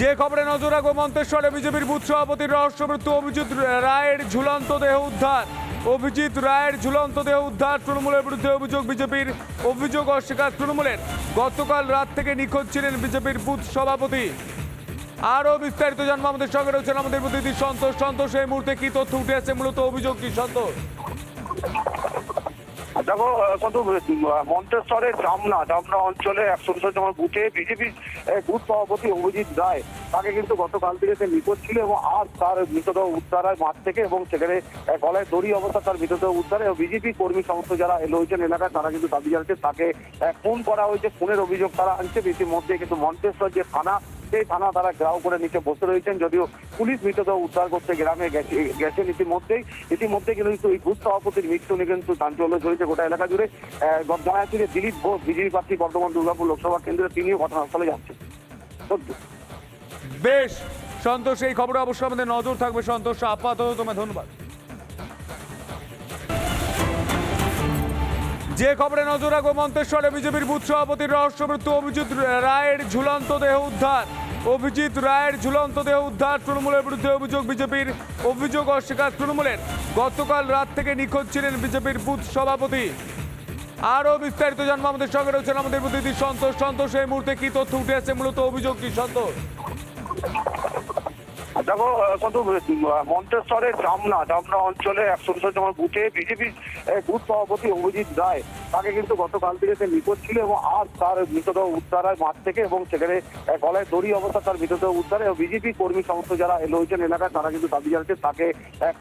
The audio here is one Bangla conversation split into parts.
যে খবরে নজর রাখব, মন্তেশ্বরে বিজেপির বুথ সভাপতির রহস্যমৃত্যু অভিজিৎ রায়ের ঝুলন্ত দেহ উদ্ধার। অভিজিৎ রায়ের ঝুলন্ত দেহ উদ্ধার, তৃণমূলের বিরুদ্ধে অভিযোগ বিজেপির, অভিযোগ অস্বীকার তৃণমূলের। গতকাল রাত থেকে নিখোঁজ ছিলেন বিজেপির বুথ সভাপতি। আরও বিস্তারিত জানব আমাদের সঙ্গে রয়েছেন আমাদের প্রতিনিধি সন্তোষ। সন্তোষ, এই মুহূর্তে কি তথ্য উঠে আসছে? মূলত অভিযোগ কি, সন্তোষ? দেখো কত মন্তেশ্বরের জামনা জামনা অঞ্চলে একশো উনষাটতম বুথে বিজেপির বুথ সভাপতি অভিজিৎ রায় তাকে কিন্তু গতকাল থেকে সে নিখোঁজ ছিল এবং আর তার মৃতদেহ উদ্ধার হয় মাঠ থেকে এবং সেখানে গলায় দড়ি অবস্থা তার মৃতদেহ উদ্ধার এবং বিজেপি কর্মী সমস্ত যারা রয়েছেন এলাকায়, তারা কিন্তু দাবি জানাচ্ছে তাকে খুন করা হয়েছে, খুনের অভিযোগ তারা আনছে। ইতিমধ্যে কিন্তু মন্তেশ্বর যে থানা সেই থানা তারা গ্রাউ করে নিচে বসে রয়েছেন, যদিও পুলিশ মৃতদেহ উদ্ধার করতে গ্রামে গেছে, গেছেন ইতিমধ্যেই। ইতিমধ্যে কিন্তু এই বুথ সভাপতির মৃত্যু নিয়ে কিন্তু চাঞ্চল্য চলেছে গোটা এলাকা জুড়ে। জানা যাচ্ছে যে দিলীপ ঘোষ বিজেপি প্রার্থী বর্ধমান দুর্গাপুর লোকসভা কেন্দ্রে তিনিও ঘটনাস্থলে যাচ্ছেন। বেশ, সন্তোষ, এই খবরে অবশ্যই আমাদের নজর থাকবে। সন্তোষ, আপাতত তোমায় ধন্যবাদ। যে খবরে নজর রাখব, মন্তেশ্বরে বিজেপির বুথ সভাপতির রহস্য মৃত্যু, অভিজিৎ রায়ের ঝুলন্ত দেহ উদ্ধার। অভিজিৎ রায়ের ঝুলন্ত দেহ উদ্ধার তৃণমূলের বিরুদ্ধে অভিযোগ বিজেপির। অভিযোগ অস্বীকার তৃণমূলের। গতকাল রাত থেকে নিখোঁজ ছিলেন বিজেপির বুথ সভাপতি। আরও বিস্তারিত জানব আমাদের সঙ্গে রয়েছেন আমাদের প্রতিনিধি সন্তোষ। সন্তোষ, এই মুহূর্তে কি তথ্য উঠে আছে মূলত অভিযোগ কি, সন্তোষ? দেখো কত মন্তেশ্বরের জামনা জামনা অঞ্চলে একশো উনষাটতম বুথে বিজেপির বুথ সভাপতি অভিজিৎ রায় তাকে কিন্তু গতকাল থেকে সে নিখোঁজ ছিল এবং আর তার মৃতদেহ উদ্ধার হয় মাঠ থেকে এবং সেখানে গলায় দড়ি অবস্থা তার মৃতদেহ উদ্ধার এবং বিজেপি কর্মী সমস্ত যারা রয়েছেন এলাকায়, তারা কিন্তু দাবি জানাচ্ছে তাকে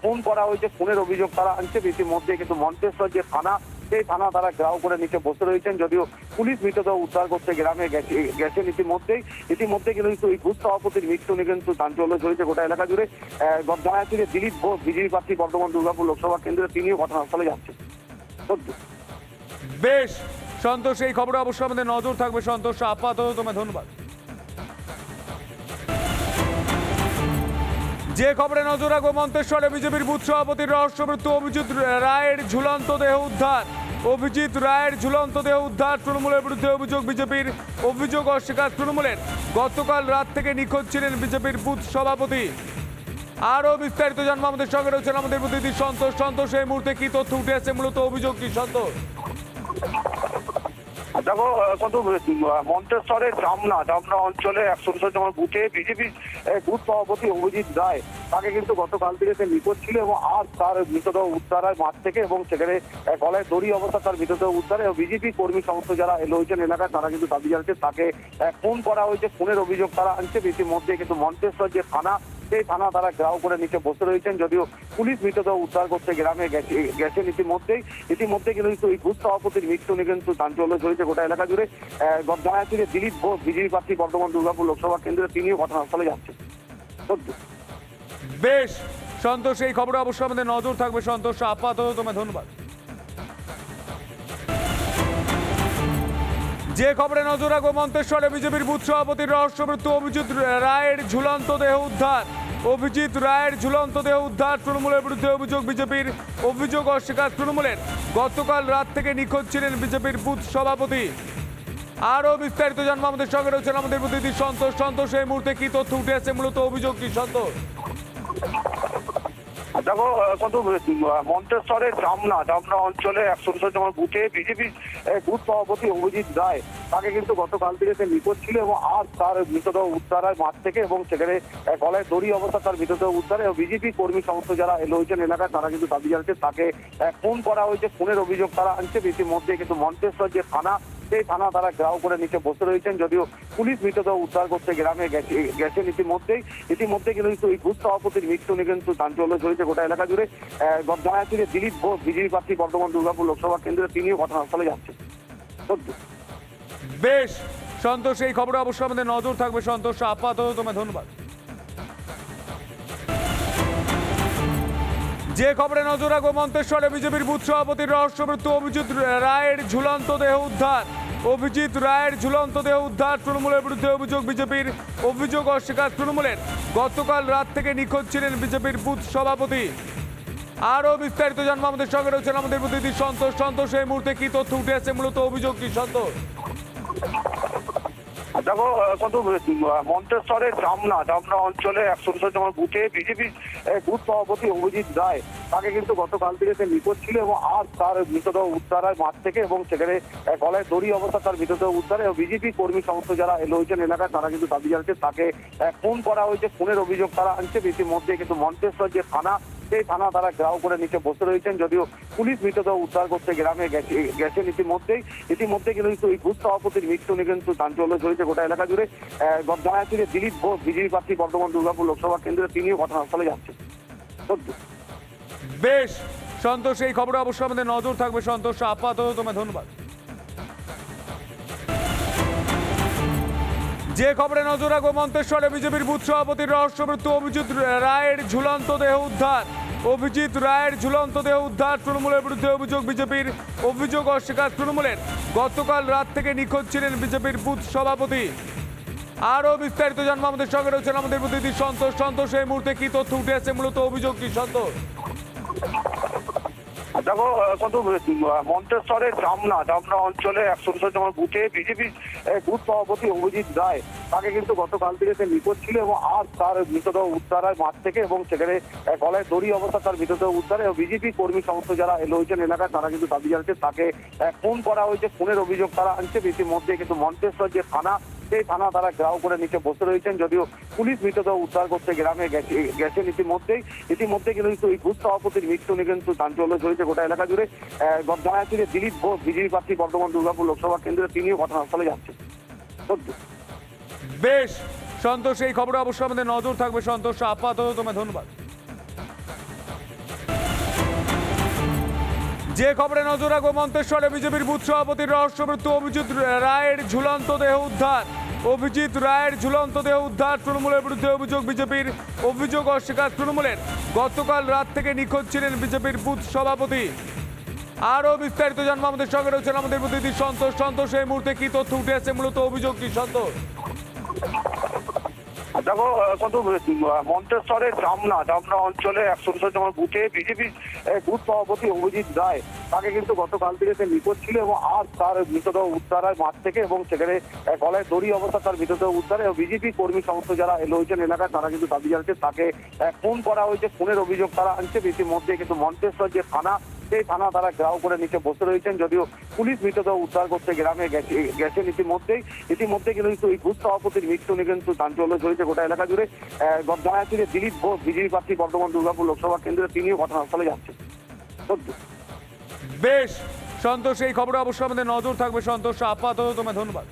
খুন করা হয়েছে, খুনের অভিযোগ তারা আনছে। ইতিমধ্যে কিন্তু মন্তেশ্বর যে থানা সেই থানা তারা গ্রাউ করে নিচে বসে রয়েছেন, যদিও পুলিশ মৃতদেহ উদ্ধার করতে গ্রামে গেছে, গেছেন ইতিমধ্যেই। ইতিমধ্যে কিন্তু এই বুথ সভাপতির মৃত্যু নিয়ে কিন্তু চাঞ্চল্য চলেছে গোটা এলাকা জুড়ে। জানা যাচ্ছে যে দিলীপ ঘোষ বিজেপি প্রার্থী বর্ধমান দুর্গাপুর লোকসভা কেন্দ্রে তিনিও ঘটনাস্থলে যাচ্ছেন। বেশ, সন্তোষ, এই খবরে অবশ্যই আমাদের নজর থাকবে। সন্তোষ, আপাতত তোমায় ধন্যবাদ। যে খবরে নজর রাখব, মন্তেশ্বরে বিজেপির বুথ সভাপতির রহস্য মৃত্যু, অভিজিৎ রায়ের ঝুলন্ত দেহ উদ্ধার। অভিজিৎ রায়ের ঝুলন্ত দেহ উদ্ধার তৃণমূলের বিরুদ্ধে অভিযোগ বিজেপির। অভিযোগ অস্বীকার তৃণমূলের। গতকাল রাত থেকে নিখোঁজ ছিলেন বিজেপির বুথ সভাপতি। আরও বিস্তারিত জানব আমাদের সঙ্গে রয়েছেন আমাদের প্রতিনিধি সন্তোষ। সন্তোষ, এই মুহূর্তে কি তথ্য উঠে আসছে? মূলত অভিযোগ কি, সন্তোষ? দেখো কত মন্তেশ্বরের জামনা জামনা অঞ্চলে একশো উনষাটতম বুথে বিজেপির বুথ সভাপতি অভিজিৎ রায় তাকে কিন্তু গতকাল থেকে সে নিখোঁজ ছিল এবং আর তার মৃতদেহ উদ্ধার হয় মাঠ থেকে এবং সেখানে গলায় দড়ি অবস্থা তার মৃতদেহ উদ্ধার এবং বিজেপি কর্মী সমস্ত যারা রয়েছেন এলাকায় তারা কিন্তু দাবি জানাচ্ছে তাকে খুন করা হয়েছে, খুনের অভিযোগ তারা আনছে। ইতিমধ্যে কিন্তু মন্তেশ্বর যে থানা সেই থানা তারা গ্রাউ করে নিচে বসে রয়েছেন, যদিও পুলিশ মৃতদেহ উদ্ধার করতে গ্রামে গেছে, গেছেন ইতিমধ্যেই। ইতিমধ্যে কিন্তু এই বুথ সভাপতির মৃত্যু নিয়ে কিন্তু চাঞ্চল্য চলেছে গোটা এলাকা জুড়ে। যাচ্ছে যে দিলীপ ঘোষ বিজেপি প্রার্থী বর্ধমান দুর্গাপুর লোকসভা কেন্দ্রে তিনিও ঘটনাস্থলে যাচ্ছেন। বেশ, সন্তোষ, এই খবরে অবশ্যই আমাদের নজর থাকবে। সন্তোষ, আপাতত তোমায় ধন্যবাদ। যে খবরে নজর রাখব, মন্তেশ্বরে বিজেপির বুথ সভাপতির রহস্য মৃত্যু, অভিজিৎ রায়ের ঝুলন্ত দেহ উদ্ধার। অভিজিৎ রায়ের ঝুলন্ত দেহ উদ্ধার তৃণমূলের বিরুদ্ধে অভিযোগ বিজেপির। অভিযোগ অস্বীকার তৃণমূলের। গতকাল রাত থেকে নিখোঁজ ছিলেন বিজেপির বুথ সভাপতি। আরও বিস্তারিত জানব আমাদের সঙ্গে রয়েছেন আমাদের প্রতিনিধি সন্তোষ। সন্তোষ, এই মুহূর্তে কি তথ্য উঠে আসছে? মূলত অভিযোগ কি, সন্তোষ? দেখো কত মন্তেশ্বরের জামনা জামনা অঞ্চলে একশো উনষাটতম বুথে বিজেপির বুথ সভাপতি অভিজিৎ রায় তাকে কিন্তু গতকাল থেকে সে নিখোঁজ ছিল এবং আর তার মৃতদেহ উদ্ধার হয় মাঠ থেকে এবং সেখানে গলায় দড়ি অবস্থা তার মৃতদেহ উদ্ধার এবং বিজেপি কর্মী সমস্ত যারা এলো রয়েছেন এলাকায়, তারা কিন্তু দাবি জানাচ্ছে তাকে খুন করা হয়েছে, খুনের অভিযোগ তারা আনছে। ইতিমধ্যে কিন্তু মন্তেশ্বর যে থানা সেই থানা তারা গ্রাউ করে নিচে বসে রয়েছেন, যদিও পুলিশ মৃতদেহ উদ্ধার করতে গ্রামে গেছে, গেছেন ইতিমধ্যেই। ইতিমধ্যে কিন্তু এই বুথ সভাপতির মৃত্যু নিয়ে কিন্তু চাঞ্চল্য চলেছে গোটা এলাকা জুড়ে। জানা যাচ্ছে যে দিলীপ ঘোষ বিজেপি প্রার্থী বর্ধমান দুর্গাপুর লোকসভা কেন্দ্রে তিনিও ঘটনাস্থলে যাচ্ছেন। বেশ, সন্তোষ, এই খবরে অবশ্যই আমাদের নজর থাকবে। সন্তোষ, আপাতত তোমায় ধন্যবাদ। যে খবরে নজর রাখব, মন্তেশ্বরে বিজেপির বুথ সভাপতির রহস্য মৃত্যু অভিজিৎ রায়ের ঝুলন্ত দেহ উদ্ধার। অভিজিৎ রায়ের ঝুলন্ত দেহ উদ্ধার তৃণমূলের বিরুদ্ধে অভিযোগ বিজেপির। অভিযোগ অস্বীকার তৃণমূলের। গতকাল রাত থেকে নিখোঁজ ছিলেন বিজেপির বুথ সভাপতি। আরও বিস্তারিত জানব আমাদের সঙ্গে রয়েছেন আমাদের প্রতিনিধি সন্তোষ। সন্তোষ, এই মুহূর্তে কি তথ্য উঠে আছে মূলত অভিযোগ কি, সন্তোষ? দেখো কত মন্তেশ্বরের জামনা জামনা অঞ্চলে একশো নম্বর বুথে বিজেপি বুথ সভাপতি অভিজিৎ রায় তাকে কিন্তু গতকাল থেকে সে নিখোঁজ ছিল এবং আর তার মৃতদেহ উদ্ধার হয় মাঠ থেকে এবং সেখানে গলায় দড়ি অবস্থা তার মৃতদেহ উদ্ধার এবং বিজেপি কর্মী সমস্ত যারা রয়েছেন এলাকায়, তারা কিন্তু দাবি জানাচ্ছে তাকে খুন করা হয়েছে, খুনের অভিযোগ তারা আনছে। ইতিমধ্যে কিন্তু মন্তেশ্বর যে থানা সেই থানা তারা গ্রাউ করে নিচে বসে রয়েছেন, যদিও পুলিশ মৃতদেহ উদ্ধার করতে গ্রামে গেছে, গেছেন ইতিমধ্যেই। ইতিমধ্যে কিন্তু এই বুথ সভাপতির মৃত্যু নিয়ে কিন্তু চাঞ্চল্য চলেছে গোটা এলাকা জুড়ে। জানা যাচ্ছে যে দিলীপ ঘোষ বিজেপি প্রার্থী বর্ধমান দুর্গাপুর লোকসভা কেন্দ্রে তিনিও ঘটনাস্থলে যাচ্ছেন। বেশ, সন্তোষ, এই খবরে অবশ্যই আমাদের নজর থাকবে। সন্তোষ, আপাতত তোমায় ধন্যবাদ। যে খবরে নজর রাখব, মন্তেশ্বরে বিজেপির বুথ সভাপতির রহস্য মৃত্যু, অভিজিৎ রায়ের ঝুলন্ত দেহ উদ্ধার। অভিজিৎ রায়ের ঝুলন্ত দেহ উদ্ধার তৃণমূলের বিরুদ্ধে অভিযোগ বিজেপির। অভিযোগ অস্বীকার তৃণমূলের। গতকাল রাত থেকে নিখোঁজ ছিলেন বিজেপির বুথ সভাপতি। আরও বিস্তারিত জানব আমাদের সঙ্গে রয়েছেন আমাদের প্রতিনিধি সন্তোষ। সন্তোষ, এই মুহূর্তে কি তথ্য উঠে আছে মূলত অভিযোগ কি, সন্তোষ? দেখো কত মন্তেশ্বরের জামনা জামনা অঞ্চলে একশো নম্বর বুথে বিজেপি বুথ সভাপতি অভিজিৎ রায় তাকে কিন্তু গতকাল থেকে সে নিখোঁজ ছিল এবং আর তার মৃতদেহ উদ্ধার হয় মাঠ থেকে এবং সেখানে গলায় দড়ি অবস্থা তার মৃতদেহ উদ্ধার এবং বিজেপি কর্মী সমস্ত যারা রয়েছেন এলাকায়, তারা কিন্তু দাবি জানাচ্ছে তাকে খুন করা হয়েছে, খুনের অভিযোগ তারা আনছে। ইতিমধ্যে কিন্তু মন্তেশ্বর যে থানা সেই থানা তারা গ্রাউ করে নিচে বসে রয়েছেন, যদিও পুলিশ মৃতদেহ উদ্ধার করতে গ্রামে গেছে, গেছেন ইতিমধ্যেই। ইতিমধ্যে কিন্তু এই বুথ সভাপতির মৃত্যু নিয়ে কিন্তু চাঞ্চল্য চলেছে গোটা এলাকা জুড়ে। জানা যাচ্ছে যে দিলীপ ঘোষ বিজেপি প্রার্থী বর্ধমান দুর্গাপুর লোকসভা কেন্দ্রে তিনিও ঘটনাস্থলে যাচ্ছেন। বেশ, সন্তোষ, এই খবরে অবশ্যই আমাদের নজর থাকবে। সন্তোষ, আপাতত তোমায় ধন্যবাদ। যে খবরে নজর রাখব, মন্তেশ্বরে বিজেপির বুথ সভাপতির রহস্য মৃত্যু, অভিজিৎ রায়ের ঝুলন্ত দেহ উদ্ধার। অভিজিৎ রায়ের ঝুলন্ত দেহ উদ্ধার তৃণমূলের বিরুদ্ধে অভিযোগ বিজেপির। অভিযোগ অস্বীকার তৃণমূলের। গতকাল রাত থেকে নিখোঁজ ছিলেন বিজেপির বুথ সভাপতি। আরও বিস্তারিত জানব আমাদের সঙ্গে রয়েছেন আমাদের প্রতিনিধি সন্তোষ। সন্তোষ, এই মুহূর্তে কি তথ্য উঠে আসছে? মূলত অভিযোগ কি, সন্তোষ? দেখো কত মন্তেশ্বরের জামনা জামনা অঞ্চলে একশো নম্বর বুথে বিজেপি বুথ সভাপতি অভিজিৎ রায় তাকে কিন্তু গতকাল থেকে সে নিখোঁজ ছিল এবং আর তার মৃতদেহ উদ্ধার হয় মাঠ থেকে এবং সেখানে গলায় দড়ি অবস্থা তার মৃতদেহ উদ্ধার এবং বিজেপি কর্মী সমস্ত যারা রয়েছেন এলাকায়, তারা কিন্তু দাবি জানাচ্ছে তাকে খুন করা হয়েছে, খুনের অভিযোগ তারা আনছে। ইতিমধ্যে কিন্তু মন্তেশ্বর যে থানা সেই থানা তারা গ্রাউ করে নিচে বসে রয়েছেন, যদিও পুলিশ মৃতদেহ উদ্ধার করতে গ্রামে গেছে, গেছেন ইতিমধ্যেই। ইতিমধ্যে কিন্তু এই বুথ সভাপতির মৃত্যু নিয়ে কিন্তু চাঞ্চল্য চলেছে গোটা এলাকা জুড়ে। জানা যাচ্ছে যে দিলীপ ঘোষ বিজেপি প্রার্থী বর্ধমান দুর্গাপুর লোকসভা কেন্দ্রে তিনিও ঘটনাস্থলে যাচ্ছেন। বেশ, সন্তোষ, এই খবরে অবশ্যই আমাদের নজর থাকবে। সন্তোষ, আপাতত তোমায় ধন্যবাদ।